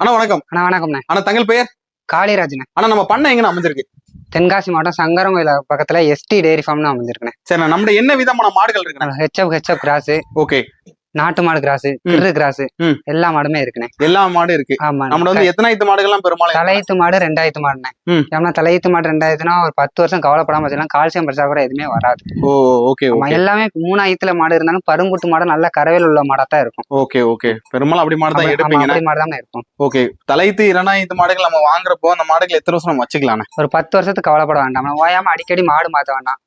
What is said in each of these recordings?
அண்ணா வணக்கம். அண்ணா வணக்கம்ண்ணே. அண்ணா தங்கள் பெயர்? காளிராஜ்ண்ணே. அண்ணா நம்ம பண்ணை எங்க அமைஞ்சிருக்கு? தென்காசி மாவட்டம் சங்கரம் கோயில் பக்கத்துல எஸ்டி டெய்ரி ஃபார்ம்னு அமைஞ்சிருக்கேன் சரி நம்மட என்ன விதமான மாடுகள் இருக்குண்ணா? ஹெச்எப் ஹெச்எப் கிராஸ் ஓகே நாட்டு மாடு கிராஸ் கிரு கிராஸ். எல்லா மாடுமே இருக்குண்ணே. எல்லா மாடு இருக்கு. ஆமா நம்மள வந்து எத்தனாயிரத்து மாடுகள்லாம் பெரும்பாலும் தலையீத்து மாடு ரெண்டாயிரத்து மாடுண்ணே. ஏன்னா தலையீத்து மாடு ரெண்டாயிரத்துனா ஒரு பத்து வருஷம் கவலைப்படாம வச்சுக்கலாம். கால்சியம் பிரச்சா கூட எதுவுமே வராது. ஓ ஓகே எல்லாமே மூணாயிரத்துல மாடு இருந்தாலும் பருங்குட்டு மாடு நல்ல கரவையில் உள்ள மாடா தான் இருக்கும். Okay okay. பெரும்பாலும் அப்படி மாடு தான் ஆமா, எடுப்பீங்கண்ணா அப்படி மாடு தான் இருக்கும் ஓகே. தலைத்து இரண்டாயிரத்து மாடுகள் நம்ம வாங்குறப்போ அந்த மாடுகள் எத்தனை வருஷம் நம்ம வச்சுக்கலாண்ணே? ஒரு பத்து வருஷத்துக்கு கவலைப்பட வேண்டாம். நம்ம ஓயாம அடிக்கடி மாடு மாத்த வேண்டாம்.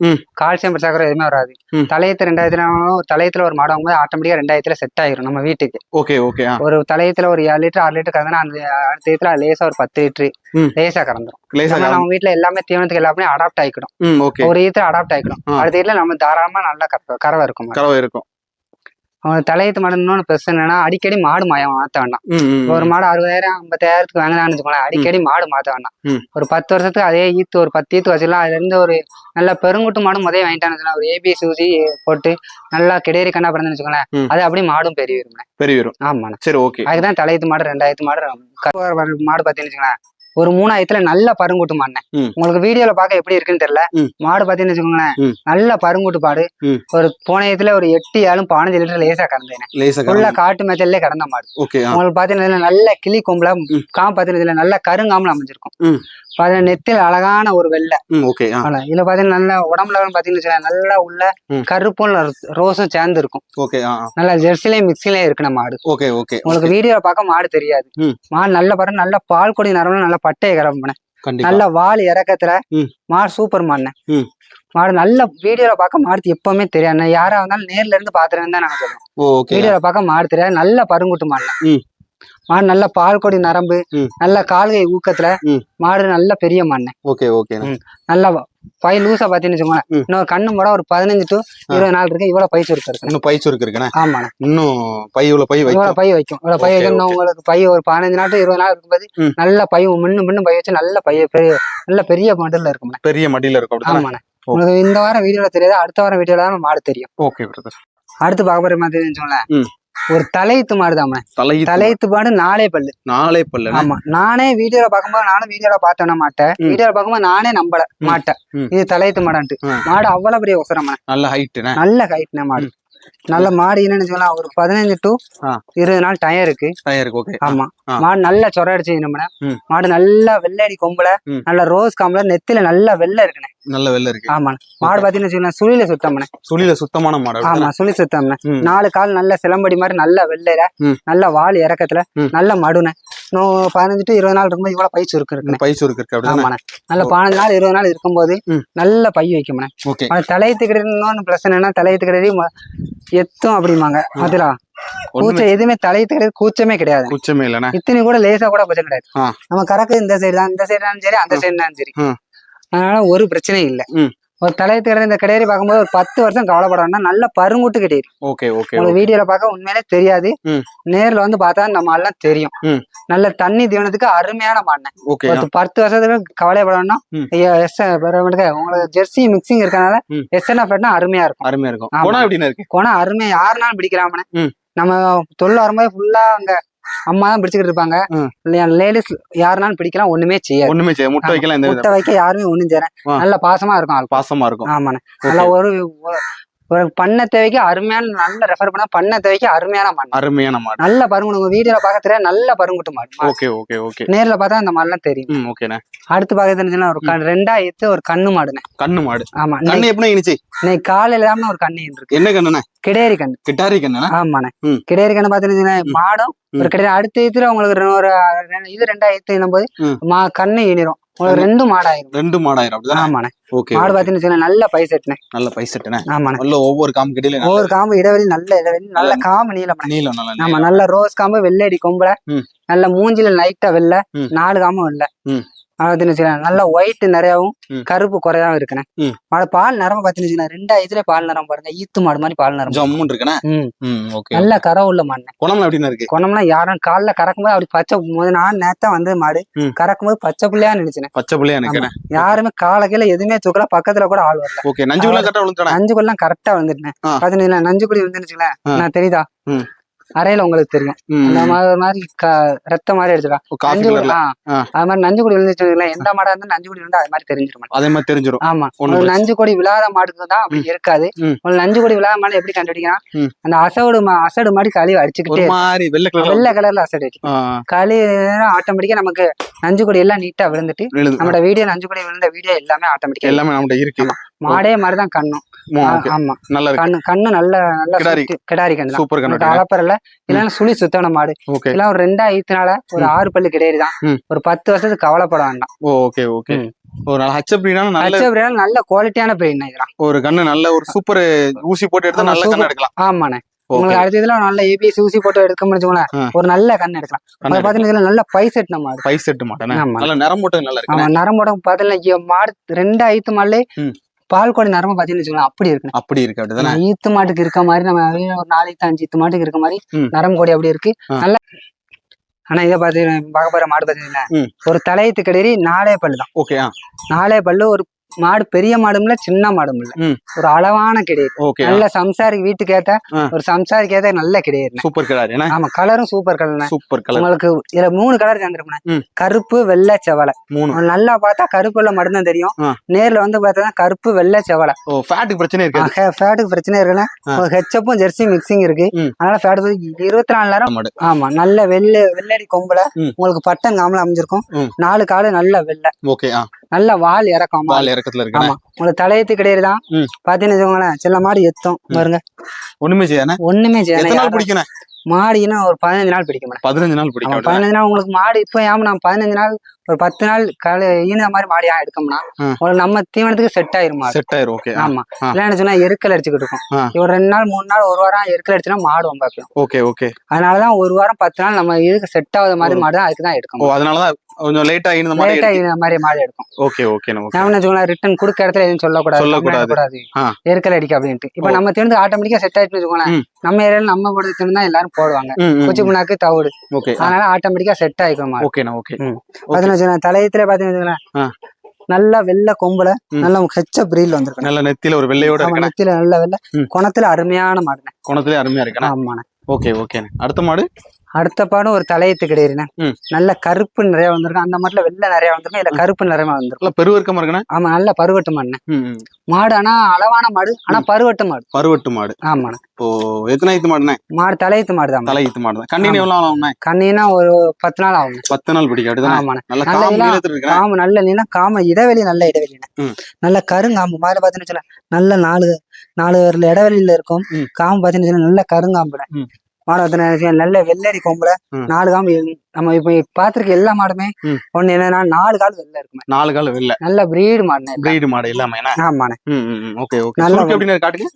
கால்சியம் பிரச்சா கூட எதுவுமே வராது. தலையத்து ரெண்டாயிரத்துல தலையத்துல ஒரு மாடு வாங்கும்போது ஆட்டோமேட்டிக்கா ரெண்டாயிரத்துல செட் ஆயிரும் நம்ம வீட்டுக்கு. ஓகே ஓகே ஒரு தலையத்துல ஒரு ஏழு லிட்டர் ஆறு லிட்டர் கறந்தா அந்த அடுத்த இதுல லேசா ஒரு பத்து லிட்டர். லேசா கறந்துரும் நம்ம வீட்ல எல்லாமே தீவனத்துக்கு எல்லாமே அடாப்ட் ஆயிக்கணும். ம் ஓகே ஒரு ஈத்துல அடாப்ட் ஆயிக்கணும். ஆ. அடுத்த இதுல நம்ம தாராளமா நல்லா கற- கறவை இருக்கும். கறவை இருக்கும். அவங்க தலையத்து மாடு இன்னொன்று பிரச்சனை என்னன்னா அடிக்கடி மாடு மாயம் மாத்த வேண்டாம். ஒரு மாடு அறுபதாயிரம் ஐம்பத்தாயிரத்துக்கு வாங்கினான்னு வச்சுக்கோங்களேன் அடிக்கடி மாடு மாத்த வேண்டாம். ஒரு பத்து வருஷத்துக்கு அதே ஈத்து ஒரு பத்து ஈத்து வச்சிடலாம் அதுல இருந்து ஒரு நல்ல பெருங்குட்டு மாடு முதல்ல வாங்கிட்டான்னு வச்சுக்கலாம் ஒரு ஏபி சூசி போட்டு நல்லா கிடேரி கண்ணா பிறந்து வச்சுக்கோங்களேன். அது அப்படியே மாடும் பெரிய வரும் பெரிய வரும். ஆமாண்ணே. சரி ஓகே. அதுதான் தலையத்து மாடு ரெண்டாயிரத்து மாடு மாடு பார்த்தீங்கன்னு வச்சுக்கோங்களேன். ஒரு மூணாயிரத்துல நல்ல பருங்குட்டு மாடுனேன். உங்களுக்கு வீடியோல பார்க்க எப்படி இருக்குன்னு தெரியல. மாடு பார்த்தீங்கன்னு வச்சுக்கோங்களேன். நல்ல பருங்குட்டு பாடு. ஒரு போனயத்துல ஒரு எட்டு ஏழும் பதினஞ்சு லிட்டர் லேசா கறந்தேன் ஃபுல்லா காட்டு மேச்சல்லே கடந்த மாடு உங்களுக்கு பாத்தீங்கன்னா நல்ல கிளி கொம்புல. காம் பாத்தீங்கன்னா நல்ல கருங்காமல அமைஞ்சிருக்கும். பாத்தீங்கன்னா நெத்தில அழகான ஒரு வெள்ளை. ஓகே இதுல பாத்தீங்கன்னா நல்ல உடம்புல பாத்தீங்கன்னா நல்லா உள்ள. கருப்பும் ரோஸும் சேர்ந்து இருக்கும் ஓகே நல்லா ஜெர்சிலையும் மிக்சிலையும் இருக்கு மாடு ஓகே ஓகே உங்களுக்கு வீடியோல பார்க்க மாடு தெரியாது. மாடு நல்ல பாருங்க நல்ல பால் கொடி நரம்புல நல்ல பட்டையை கண்டிப்பா. நல்ல வால் இறக்கத்துல. மாடு சூப்பர் மாடுனேன் ம். மாடு நல்ல வீடியோல பார்க்க மாடு எப்பவுமே தெரியாது. யாரா வந்தாலும் நேர்ல இருந்து பாத்துறேன்னு தான் நாங்க சொல்லுவோம் வீடியோல பார்க்க மாடு தெரியாது. நல்ல பருங்குட்டு மாடு ம். மாடு நல்ல பால் கொடி நரம்பு. நல்ல கால்கை ஊக்கத்துல. மாடு நல்ல பெரிய மாடுனேன் ஓகே ஓகே நல்ல பை லூசா பாத்தீங்கன்னு வச்சுக்கோங்களேன். ம். இன்னொரு கண்ணு மூட ஒரு பதினஞ்சு டு இருபது நாள் இருக்கு இவ்வளவு பை சுருக்கு இருக்கு. இன்னும் பை சுருக்கு இருக்குண்ணே? ஆமாண்ணே. இன்னும் பை இவ்வளவு பை இவ்வளவு வைக்கும் பை வைக்கும். இவ்வளவு பை வைக்கும். உங்களுக்கு பை ஒரு பதினஞ்சு நாள் இருபது நாள் இருக்கும்போது. நல்ல பை மின்னு மின்னு பை வச்சு நல்ல பைய பெரிய நல்ல பெரிய மாடல்ல இருக்கும்ண்ணே. பெரிய மடியில இருக்கும் ஆமாண்ணே. உங்களுக்கு இந்த வாரம் வீடியோல தெரியாது அடுத்த வாரம் வீடியோல தான் மாடு தெரியும். ஓகே அடுத்து பார்க்க போற மாதிரி வச்சுக்கோங்களேன். ஒரு தலையத்து மாடு தான் தலை தலையத்து மாடு நாளே பல்லு. நாளே பல்லு ஆமா. நானே வீடியோல பார்க்கும்போது நானும் வீடியோல பார்த்தேன்னா மாட்டேன். வீடியோல பார்க்கும்போது நானே நம்பல. மாட்டேன். இது தலையத்து மாடான்ட்டு. மாடு அவ்வளவு பெரிய உசரமான நல்ல ஹைட்டுண்ணே நல்ல ஹைட்ன மாடு. நல்ல மாடு என்னன்னு சொல்லலாம் ஒரு பதினஞ்சு டு. இருபது நாள் டயம் இருக்கு டயருக்கு ஓகே ஆமா. மாடு நல்ல சொர அடிச்சு நம்ம ம். மாடு நல்ல வெள்ளை கொம்புல. நல்ல ரோஸ் காம்புல நெத்தில நல்ல வெள்ளை இருக்குண்ணே நல்ல வெள்ளை இருக்கு ஆமா மாடு பாத்தீங்கன்னு சுழியில சுத்தம்ண்ணே சுழியில சுத்தமான மாடு ஆமா சுழி சுத்தம்ண்ணே ம். நாலு கால் நல்ல சிலம்படி மாதிரி நல்ல வெள்ளையில. நல்ல வால் இறக்கத்துல. நல்ல மடுனே இன்னும் பதினஞ்சு டு இருபது நாள் இருக்கும்போது இவ்வளவு பை சுருக்கு இருக்குண்ணே பை சுருக்கு இருக்கு ஆமாண்ணே. நல்ல பதினஞ்சு நாள் இருபது நாள் இருக்கும்போது. நல்ல பை வைக்கும்ண்ணே. ஓகே. ஆனா தலையத்து கிடையாது இன்னொன்று ப்ளஸ் என்னன்னா தலையத்து கிடையாது ம- எத்தும் அப்படிம்பாங்க. அதுல. கூச்சம் எதுவுமே தலையத்து கிடையாது கூச்சமே கிடையாது. குச்சமே இல்லைண்ணே. இத்தனை கூட லேசா கூட கூச்சம் கிடையாது. நம்ம கறக்கு இந்த சைடு தான் இந்த சைடு சரி அந்த சைடு சரி. அதனால ஒரு பிரச்சனையும் இல்லை. ஒரு தலையத்து கிடையாது இந்த கிடையாது பார்க்கும்போது ஒரு பத்து வருஷம் கவலைப்பட வேண்டாம் நல்ல பருங்குட்டு கிடையாது ஓகே ஓகே உங்களுக்கு வீடியோல பார்க்க உண்மையிலே தெரியாது. நேர்ல வந்து பார்த்தா நம்ம எல்லாம் தெரியும். நல்ல தண்ணி தீவனத்துக்கு அருமையான ஓகே ஒரு பத்து வருஷத்துக்கு கவலைப்பட வேண்டாம் ம். எஸ் உங்களுக்கு ஜெர்சி மிக்சிங் இருக்கனால ம். எஸ்என் ஆஃப்னா அருமையா இருக்கும். அருமையா இருக்கும். எப்படின்னு இருக்கு? கோணம் அருமையா யாருனாலும் பிடிக்கலாமனே ம். நம்ம தொல்ல வரும்போது ஃபுல்லா அங்க அம்மா தான் பிடிச்சிக்கிட்டு இருப்பாங்க. லேடிஸ் யாருனாலும் பிடிக்கலாம் ஒண்ணுமே செய்யாது. ஒண்ணுமே செய்ய முட்டை வைக்கலாம் முட்டை வைக்க யாருமே ஒண்ணும் செய்யறேன். நல்ல பாசமா இருக்கும் பாசமா இருக்கும். ஆமாண்ணே நல்லா ஒரு ஒரு- பண்ண தேவைக்கு அருமையான நல்ல ரெஃபர் பண்ணா பண்ண தேவைக்கு அருமையான மாடு. அருமையான மாடு. நல்ல பருங்குட்டு உங்க வீடியோல பார்க்க தெரியாது நல்ல பருங்குட்டு மாடு. Okay okay okay. நேர்ல பார்த்தா அந்த மாடுலாம் தெரியும். ஓகேண்ணே. அடுத்து தெரிஞ்சுன்னா ஒரு க- ரெண்டாயிரத்து ஒரு கண்ணு மாடுனே கண்ணு மாடு. ஆமா கண்ணு எப்படி இனிச்சு? இன்னைக்கு காலையில தான் ஒரு கண்ணு இருக்கு என்ன கண்ணுண்ணே? கிடேரி கண்ணு. கிட்டாரி கண்ணுண்ணே? ஆமாண்ணே. கிடேரி கண்ணு பாத்தீங்கன்னா மாடும் ஒரு. கிடையாது அடுத்த இதுல உங்களுக்கு ஒரு இது ரெண்டாயிரத்து போது ம். மா கண்ணு இனிரும். உங்களுக்கு ரெண்டு மாடாயிரும். ரெண்டு மாடாயிரம் அப்படிதானே? ஆமாண்ணே. ஓகே மாடு பாத்தீங்கன்னா நல்ல பைசெட்டுனே நல்ல பைசட்டுண்ணே ஆமாண்ணே. நல்ல ஒவ்வொரு காம்பு கிட்டில ஒவ்வொரு காம்பு இடைவெளி நல்ல இடைவெளி நல்ல காம்பு நீளம் நீளம் நல்ல ஆமா. நல்ல ரோஸ் காம்பு வெள்ளடி கொம்புல. ம். நல்ல மூஞ்சில லைட்டா வெள்ளை. நாலு காம்பும் வெள்ளை. ம். பாத்தீங்கன்னு வச்சுக்கோங்களேன், நல்ல ஒயிட் நிறையாவும். கருப்பு குறையாவும் இருக்குண்ணே. ம். மாடு பால் நிறம பாத்தீங்கன்னு வச்சுக்கோங்களேன், ரெண்டாயிரத்துல பால் நிறம் பாருங்க. ஈத்து மாடு மாதிரி பால் நிறம் ஜம்முன்னு இருக்குண்ணே? நல்ல கரை உள்ள மாடுனே குணம்லாம் எப்படிண்ணே இருக்கு? குணம்லாம் யாரும் காலைல கறக்கும்போது அப்படி பச்சை போது நான் நேத்தா வந்து மாடு. ம். கறக்கும்போது பச்சை புள்ளையா நினைச்சேன் பச்சை புள்ளையா நிக்கிறேன் யாருமே காலை கீழே எதுவுமே தூக்கல பக்கத்துல கூட ஆள் வரல. ஓகே நஞ்சுக்குள்ள கரெக்டா விழுந்துட்டானே? நஞ்சுக்குள்ள கரெக்டா வந்துட்டேன் ஆ. பாத்தீங்கன்னா நஞ்சுக்குடி வந்துருச்சுங்களேன். நான் தெரியுதா. அறையில உங்களுக்கு தெரியும். அந்த மாதிரி மாதிரி க- ரத்த மாதிரி எடுத்துக்கலாம். நஞ்சு. அது மாதிரி நஞ்சு கொடி விழுந்துச்சு எந்த மாடா இருந்தா நஞ்சு கொடி விழுந்தா அது மாதிரி தெரிஞ்சிரும் அதே மாதிரி தெரிஞ்சிரும். ஆமா. ஒரு நஞ்சு கொடி விழாத மாட்டுக்கு தான் அப்படி இருக்காது. ஒரு நஞ்சு கொடி விழாத மாடு எப்படி கண்டுபிடிக்கலாம். அந்த அசடு அசடு மாதிரி களி ஒரு அடிச்சுக்கிட்டே வெள்ளை கலர்ல அசடு அடிக்கும். களி ஆட்டோமேட்டிக்கா நமக்கு நஞ்சு கொடி எல்லாம் நீட்டா விழுந்துட்டு. நம்மளோட வீடியோ நஞ்சு கொடி விழுந்த வீடியோ எல்லாமே ஆட்டோமேட்டிக்கா எல்லாமே நம்மகிட்ட இருக்கு. மாடே மாதிரிதான் கண்ணும். ஆமா. நல்லா இருக்கு. கண்ணு கண்ணு நல்ல நல்ல கிடாரி. கண்ணு சூப்பர் கண்ணு அளப்பறல இல்லைன்னா சுழி சுத்தன மாடு. ஓகே. எல்லாம் ஒரு ரெண்டா ஈத்துனால ஒரு ஆறு பல்லு கிடையாது தான். ஒரு பத்து வருஷத்துக்கு கவலைப்பட வேண்டாம். Okay okay. ஒரு நல்ல நல்ல குவாலிட்டியான இதெல்லாம். ஒரு கண்ணு நல்ல ஒரு சூப்பர் ஊசி போட்டு எடுத்தா நல்ல. கண்ணு எடுக்கலாம். ஆமாண்ணே. உங்களுக்கு அடுத்த இதுல நல்ல ஏபிஎஸ் ஊசி போட்டு எடுக்க முடிச்சுங்களேன் ஆ. ஒரு நல்ல கண்ணு எடுக்கலாம். பாத்தீங்கன்னா நல்ல பை செட் நம்ம பை செட்டு மாட்டேனே ஆமா. நல்ல நிறம் போட்டு நல்லா ஆமா இருக்கு நரம்போட பாத்தீங்கன்னா மாடு ரெண்டு ஐத்து மாடுலே ம். பால் கோடி நரம்பு பாத்தீங்கன்னு வச்சுக்கலாம் அப்படி இருக்கு அப்படி இருக்கு அப்படிதானே ஈத்து மாட்டுக்கு இருக்க மாதிரி நம்ம ஒரு நாலு ஈத்து அஞ்சு ஈத்து மாட்டுக்கு இருக்க மாதிரி. நரம்பு கோடி அப்படி இருக்கு. நல்ல ஆனா இதை பாத்தீங்கன்னா பார்க்க போற மாடு பாத்தீங்கன்னா. ஒரு தலையத்து கிடையாது நாலே பல்லு தான் ஓகே நாலே பல்லு ஒரு மாடு பெரிய மாடும் இல்ல சின்ன மாடும் இல்ல. ஒரு அளவான கிடையாது. நல்ல சம்சாரிக்கு வீட்டுக்கு ஏத்த. ஒரு சம்சாரிக்கு ஏத்த நல்ல கிடையாது. சூப்பர் கலர் ஆமா கலரும் சூப்பர் கலர் சூப்பர் கலர். உங்களுக்கு இதுல மூணு கலர் சேர்ந்துருக்கணும் ம். கருப்பு வெள்ளை செவலை. மூணு. நல்லா பார்த்தா கருப்புல மட்டும்தான் தெரியும். நேர்ல வந்து பார்த்தா கருப்பு வெள்ளை செவலை. ஃபேட்டுக்கு பிரச்சனை இருக்காது. ஃபேட்டுக்கு பிரச்சனை இருக்குன்னா. ஹெச்சப்பும் ஜெர்சி மிக்சிங் இருக்கு. அதனால ஃபேட் இருபத்தி நாலு நேரம் ஆமா நல்ல வெள்ளை வெள்ளடி கொம்புல. உங்களுக்கு பட்டன் காமல அமைஞ்சிருக்கும். நாலு காலு நல்ல வெள்ளை. ஓகே நல்ல வால் இறக்கம் பால் இறக்கத்துல இருக்கு ஆமா. உங்களுக்கு தலையத்து கிடையாது தான். பாத்தீங்கன்னு வச்சுக்கோங்களேன் சில மாடு எத்தும். பாருங்க. ஒண்ணுமே செய்யானே ஒண்ணுமே செய்யணும் பிடிக்கணும் மாடினா ஒரு பதினஞ்சு நாள் பிடிக்கும் பதினஞ்சு நாள் பிடிக்கும்? பதினஞ்சு நாள் உங்களுக்கு மாடு இப்போ ஏன் நான் பதினஞ்சு நாள் ஒரு பத்து நாள் காலை ஈன மாதிரி மாடியா எடுக்கோம்னா ம். உங்களுக்கு நம்ம தீவனத்துக்கு செட் ஆயிரும் மாடு. செட் ஆயிரும் ஓகே ஆமா. இல்லைன்னு சொன்னா எருக்கல் அடிச்சுக்கிட்டு இருக்கும். ஒரு ரெண்டு நாள் மூணு நாள் ஒரு வாரம் எருக்கல் அடிச்சுனா மாடு வம்பாப்பிடும் ஓகே ஓகே அதனாலதான் ஒரு வாரம் பத்து நாள் நம்ம இதுக்கு செட் ஆகாத மாதிரி மாடு தான் அதுக்கு தான் எடுக்கணும். அதனாலதான் கொஞ்சம் லேட்டா இந்த மாதிரி லேட்டா இந்த மாதிரி மாடு எடுக்கும் ஓகே ஓகே ஓகே நான் வச்சுக்கோங்களேன் ரிட்டர்ன் கொடுக்க இடத்துல எதுவும் சொல்லக்கூடாது. சொல்லக்கூடாது. எருக்கல் அடிக்க அப்படின்ட்டு. இப்போ. நம்ம திறந்து ஆட்டோமேட்டிக்கா செட் ஆயிட்டு வச்சுக்கோங்களேன். நம்ம ஏரியால நம்ம போடுறது திறந்து தான் எல்லாரும் போடுவாங்க. குச்சி புண்ணாக்கு தவிடு. ஓகே அதனால ஆட்டோமேட்டிக்கா செட் ஆயிக்கும் ஓகேண்ணா ஓகே வச்சுக்கோங்களேன், தலையத்துல பாத்தீங்கன்னா ஆ. நல்லா வெள்ளை கொம்புல. நல்ல ஹெச்ச பிரீல் வந்திருக்கு நல்ல நெத்தியில ஒரு வெள்ளையோட நெத்தியில நல்ல வெள்ளை. குணத்துல அருமையான மாடுண்ணே. குணத்திலே அருமையா இருக்கணும். ஆமாண்ணே. ஓகே ஓகேண்ணே அடுத்த மாடு? அடுத்த பாடம் ஒரு தலையத்து கிடையாதுண்ணே. நல்ல கருப்பு நிறைய வந்திருக்கும். அந்த மாட்டுல வெள்ளை நிறைய வந்திருக்கும். இல்ல கருப்பு நிறைய வந்திருக்கும். நல்ல பெருவர்க்கமா இருக்கண்ணே? ஆமா நல்ல பருவட்டு மாடுண்ணே ம், ம். மாடு ஆனா அளவான மாடு ஆனா பருவட்டு மாடு. பருவட்டு மாடு. ஆமாண்ணே. இப்போ எத்தனை ஈத்து மாடுண்ணே? மாடு தலையத்து மாடு தான். தலை ஈத்து மாடு தான் கண்டினியூ எவ்வளவு ஆகும்ண்ணே? கண்ணினா ஒரு பத்து நாள் ஆகும் பத்து நாள் அப்படிதானே? ஆமாண்ணே. நல்ல காம நல்ல நீனா காம இடைவெளி நல்ல இடைவெளிண்ணே. நல்ல கருங்காம்பு. மாடு பாத்தீங்கன்னு வச்சுக்கோங்களேன், நல்ல நாலு நாலு இடைவெளியில இருக்கும். காம்பு பாத்தீங்கன்னு நல்ல கருங்காம்புல ம். மாடு பாத்தீங்கன்னா வச்சுக்கோங்களேன், நல்ல வெள்ளரி கொம்புல. நாலு காம்பு நம்ம இப்ப பாத்திருக்க எல்லா மாடுமே. ஒண்ணு என்னன்னா நாலு கால் வெள்ளை இருக்குமே நாலு கால வெள்ள நல்ல பிரீடு மாடுனே பிரீடு மாடு எல்லாமே ஆமாண்ணே. ஓகே ஓகே நல்ல எப்படின்னு காட்டுங்க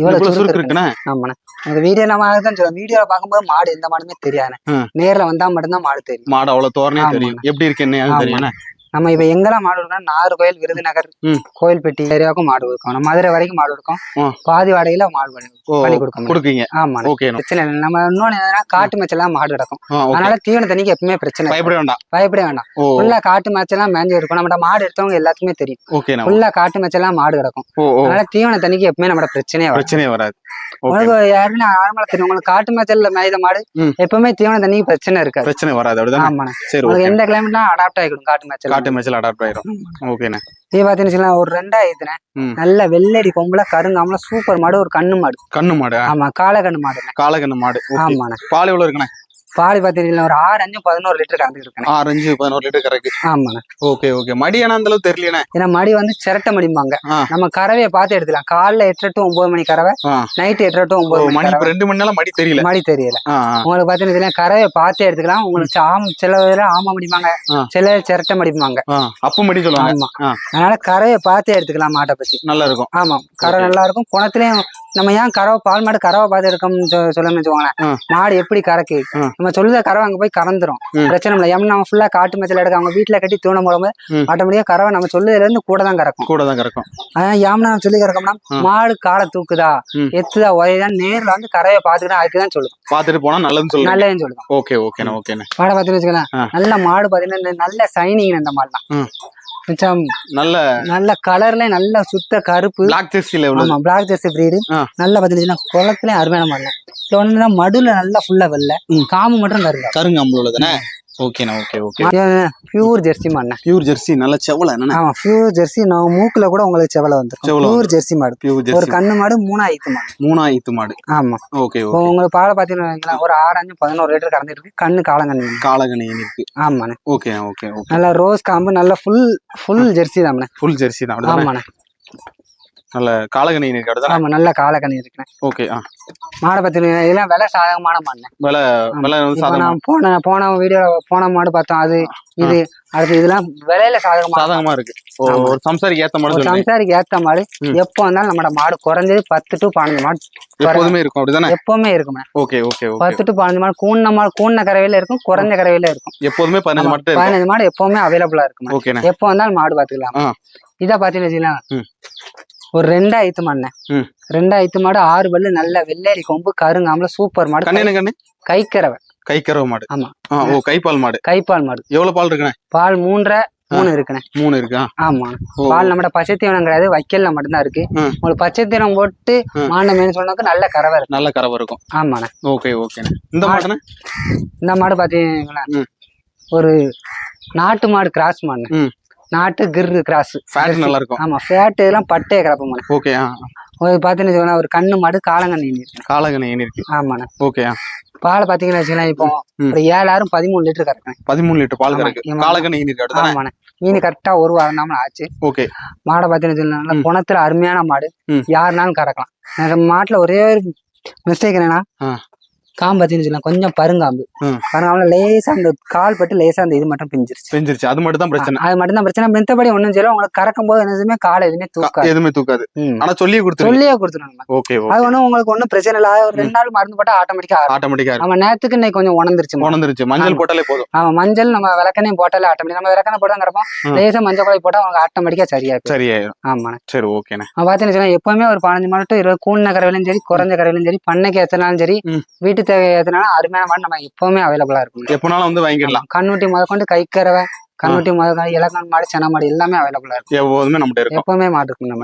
இவ்வளவு சுருக்கு இருக்குண்ணே ஆமாண்ணே இந்த வீடியோ நம்ம தான் சொல்லுவோம் வீடியோல பார்க்கும்போது மாடு எந்த மாடுமே தெரியாதுண்ணே ம். நேர்ல வந்தா மட்டும்தான் மாடு தெரியும் மாடு அவ்வளவு தோரணையா. தெரியும் எப்படி இருக்கு என்ன. தெரியும்? நம்ம இப்ப எங்கெல்லாம் மாடு இருக்கோம் நாகர்கோயில் விருதுநகர் ம். கோயில்பட்டி ஏரியாவுக்கும் மாடு இருக்கும் நம்ம மதுரை வரைக்கும் மாடு இருக்கும் ஆ. பாதி வாடகையில மாடு பண்ணி ஓ பண்ணி கொடுக்க கொடுக்கீங்க ஆமாண்ணே. ஓகே பிரச்சனை இல்லை. நம்ம இன்னொன்னு என்னன்னா காட்டு மேய்ச்சலாம் மாடு கிடக்கும். அதனால தீவன தண்ணிக்கு எப்பவுமே பிரச்சனை. பயப்பட வேண்டாம். பயப்பட வேண்டாம். ஃபுல்லா காட்டு மேய்ச்சலாம் மேஞ்சு இருக்கும். நம்ம மாடு எடுத்தவங்க எல்லாத்துக்குமே தெரியும். ஃபுல்லா காட்டு மேய்ச்சலாம் மாடு கிடக்கும். அதனால தீவன தண்ணிக்கு எப்பவுமே நம்ம பிரச்சனையே பிரச்சனையே வராது. உங்களுக்கு யாருன்னு ஆரம்பத்துல தெரியும். உங்களுக்கு காட்டு மேய்ச்சல்ல மேய்த மாடு. எப்பவுமே தீவன தண்ணிக்கு பிரச்சனை இருக்காது. பிரச்சனை வராது. அப்படிதானே? சரி உங்களுக்கு எந்த கிளைமேட்லாம் அடாப்ட் ஆகிடும் காட்டு மேய்ச்சல் காட்டு மேட்ச்ல அடாப்ட் ஆயிரும் ஓகேண்ணே இது பாத்தீங்கன்னு ஒரு ரெண்டாயிரத்துனே ம். நல்ல வெள்ளடி கொம்புல கருங்காமல சூப்பர் மாடு ஒரு கண்ணு மாடு. கண்ணு மாடு ஆமா காளை கண்ணு மாடுண்ணே. காலக்கண்ணு மாடு ஓகே ஆமாண்ணே. பால் எவ்வளவு இருக்குண்ணே? பால் பாத்தீங்கன்னா ஒரு ஆறு அஞ்சு பதினோரு லிட்டர் இருக்கேன். ஆறு அஞ்சு பதினோரு லிட்டர் கறக்கு. ஆமாண்ணே ஓகே ஓகே. மடி ஆனா அந்த அளவுக்கு தெரியலண்ணே ஏன்னா மடி வந்து சிரட்டை மடிம்பாங்க. நம்ம கறவையை பார்த்து எடுத்துக்கலாம். காலைல எட்டு டு ஒன்பது மணி கறவை ஆ. நைட்டு எட்டு டு ஒன்பது மணி ரெண்டு மணி நேரம் மடி தெரியல. மடி தெரியல. உங்களுக்கு பாத்தீங்கன்னா கறவையை பார்த்து எடுத்துக்கலாம். உங்களுக்கு ஆம் சில இதுல ஆமா மடிப்பாங்க. சில சிரட்டை மடிப்பாங்க அப்ப மடி சொல்லுவாங்க. ஆமா. அதனால கறவையை பார்த்து எடுத்துக்கலாம் மாட்டை பத்தி. நல்லா இருக்கும் ஆமா. கறவை. நல்லா இருக்கும் குணத்துலயும் நம்ம ஏன் கறவை பால் மாடு கறவை பார்த்து எடுக்கணும்னு சொல்லணும்னு வச்சுக்கோங்களேன். மாடு எப்படி கறக்கு. நம்ம சொல்லுத கறவை அங்க போய் கறந்துரும். பிரச்சனை இல்லை. ஏன்னா நம்ம ஃபுல்லா காட்டு மேய்ச்சல் எடுக்க அவங்க வீட்டுல கட்டி தூணம் போடும்போது. ஆட்டோமேட்டிக்கா கறவை நம்ம சொல்லுதுல இருந்து கூட தான் கறக்கும். கூட தான் கறக்கும். ஏம்னா நம்ம சொல்லி கறக்கோம்னா. மாடு காலை தூக்குதா. எத்துதா? உரையுதான் நேர்ல வந்து கறவையை பார்த்துக்கிட்டா அதுக்கு தான் சொல்லுவோம். பாத்துட்டு போனா நல்லதுன்னு சொல்லுங்க நல்லதுன்னு சொல்லுவோம். ஓகே ஓகேண்ணே. ஓகேண்ணே மாடை பார்த்து வச்சுக்கலாம். நல்ல மாடு பாத்தீங்கன்னா நல்ல சைனிங் இந்த மாடுலாம் நல்ல நல்ல கலர்ல நல்ல சுத்த கருப்பு. பிளாக் ஜெர்சில ஆமா பிளாக் ஜெர்சி பிரீடு. நல்ல பாத்தீங்கன்னா குளத்துலயும் அருமையான மாடலாம் ஒண்ணுன்னா மடுல நல்லா ஃபுல்லா வெள்ளை. ம். காமு மட்டும் கருங்க கருங்காம்புல தானே ஓகேண்ணா ஓகே ஓகே. பியூர் ஜெர்சி மாடுண்ணே பியூர் ஜெர்சி நல்ல செவல என்ன ஆமா பியூர் ஜெர்சி நான் மூக்குல கூட உங்களுக்கு செவல வந்துருக்கும் பியூர் ஜெர்சி மாடு. பியூர் ஒரு கண்ணு மாடு மூணா ஐத்து மாடு. மூணாயித்து மாடு. ஆமா. ஓகே உங்களுக்கு பாலை பாத்தீங்கன்னா ஒரு ஆறு அஞ்சு பதினோரு லிட்டர் கறந்துட்டு இருக்கு. கண்ணு காலங்கண்ணு காலகணி இருக்கு. ஆமாண்ணே. Okay okay. நல்லா ரோஸ் காம்பு நல்லா ஃபுல் ஃபுல் ஜெர்சி தானே ஃபுல் ஜெர்சி தான் ஆமாண்ணே. நல்ல காலகணி இருக்கு ஆமா நல்ல காலக்கண்ணி இருக்குண்ணே ஓகே ஆ. மாடை பத்தின இதெல்லாம் விலை சாதகமான மாடுண்ணே. விலை விலை நான் போன போன வீடியோ போன மாடு பார்த்தோம் அது இது அடுத்து இதெல்லாம் விலையில சாதகமா சாதகமா இருக்கு. ஒரு சம்சாரிக்கு ஏத்த மாடு சம்சாரிக்கு ஏத்த மாடு. எப்போ வந்தாலும் நம்மட மாடு குறைஞ்சது பத்து டு பதினஞ்சு மாடு எப்போதுமே இருக்கும் அப்படிதானே? எப்பவுமே இருக்குமே ஓகே ஓகே பத்து டு பதினஞ்சு மாடு கூண்ண மாடு கூண்ண கறவையில இருக்கும் குறைஞ்ச கறவையில இருக்கும். எப்போதுமே பதினஞ்சு இருக்கும். பதினஞ்சு மாடு எப்பவுமே அவைலபிளா இருக்கும் எப்போ வந்தாலும் மாடு பாத்துக்கலாம். இதை பாத்தீங்கன்னு வச்சுக்கலாம் ஒரு ரெண்டாயிரத்து மாடுண்ணே ம். ரெண்டாயிரத்து மாடு ஆறு பல்லு நல்ல வெள்ளேரி கொம்பு கருங்காமல சூப்பர் மாடு. கண்ணு கண்ணு கைக்கறவை கைக்கறவை மாடு. ஆமா. ஓ கைப்பால் மாடு. கைப்பால் மாடு. எவ்வளவு பால் இருக்குண்ணே? பால் மூன்றரை மூணு இருக்குண்ணே. மூணு இருக்கா? ஆமா. பால் நம்மட பச்சை தீவனம் கிடையாது வைக்கல்ல மட்டும்தான் இருக்கு. உங்களுக்கு பச்சை தீவனம் போட்டு. மாண்டை மேனு சொன்னாக்க நல்ல கறவை இருக்கு. நல்ல கறவை இருக்கும். ஆமாண்ணே. ஓகே ஓகேண்ணே. இந்த மாடு. மாடுண்ணே? இந்த மாடு பாத்தீங்கன்னா. ஒரு நாட்டு மாடு கிராஸ் மாடு. நாட்டு கிர்ரு கிராஸ். ஃபேட் நல்லா இருக்கும் ஆமா ஃபேட் இதெல்லாம் பட்டைய கிடப்பு மாடு ஓகே பாத்தீங்கன்னு வச்சுக்கோங்களேன், ஒரு கண்ணு மாடு காலங்கண்ணி இருக்கு காலகணி இருக்கு ஆமாண்ணே. ஓகே பால் பாத்தீங்கன்னா வச்சுக்கலாம் இப்போ. ஒரு ஏழாயிரம் பதிமூணு லிட்டர் கறக்குறேன். பதிமூணு லிட்டர் பால் கறக்கு. இருக்கு அப்படிதானே? ஆமாண்ணே. மீன் கரெக்டா ஒரு வாரம் தான் ஆச்சு. ஓகே மாடை பாத்தீங்கன்னு. குணத்துல அருமையான மாடு. யாருனாலும் கறக்கலாம். மாட்டுல ஒரே ஒரு மிஸ்டேக் என்னன்னா. காம்பு வச்சுக்கலாம், கொஞ்சம் பருங்காம்பு. பருங்காம்புல லேசா அந்த கால் பட்டு லேசா அந்த இது மட்டும் பிஞ்சிருச்சு. செஞ்சிருச்சு அது மட்டும் தான் பிரச்சனை. அது மட்டும் தான் பிரச்சனை. மித்தபடி ஒண்ணும் செய்யல. உங்களுக்கு கறக்கும் போது என்னதுமே காலை எதுவுமே தூக்காது. எதுவுமே தூக்காது. ஆனா சொல்லி கொடுத்துருங்க. சொல்லியே கொடுத்துருங்க. ஓகே அது ஓகே ஒண்ணும் உங்களுக்கு ஒண்ணும் பிரச்சனை இல்ல. ஒரு ரெண்டு நாள் மருந்து போட்டா ஆட்டோமேட்டிக்கா ஆட்டோமேட்டிக்கா நம்ம நேரத்துக்கு இன்னைக்கு கொஞ்சம் உணர்ந்துருச்சு. உணர்ந்துருச்சு. மஞ்சள் ஆமா. போட்டாலே போதும். ஆமா மஞ்சள் நம்ம விளக்கணையும் போட்டாலே ஆட்டோமேட்டிக் நம்ம விளக்கணை போட்டு தான் கிடப்போம் ம். லேசா மஞ்சள் குழம்பு போட்டா உங்களுக்கு ஆட்டோமேட்டிக்கா சரியா இருக்கும் சரியாயிரும். ஆமாண்ணே. சரி ஓகேண்ணே. நான் பார்த்தீங்கன்னு வச்சுக்கோங்க, எப்பவுமே ஒரு பதினஞ்சு to இருபது கூண்ண கறவையிலும் சரி குறைஞ்ச கறவையிலும் சரி பண்ணைக்கு ஏத்தினாலும் சரி ம். வீட்டு தேவை அருமையான மாடு நம்ம எப்பவுமே அவைலபிளா இருக்கும் எப்பனாலும் வந்து வாங்கிடலாம். கண்ணுட்டி முத கொண்டு கை கறவை கண்ணுட்டி முத கொண்டு இலக்கண மாடு சென மாடு எல்லாமே அவைலபிளா இருக்கும். எப்போதுமே இருக்கும். எப்பவுமே மாடு இருக்கும் நம்ம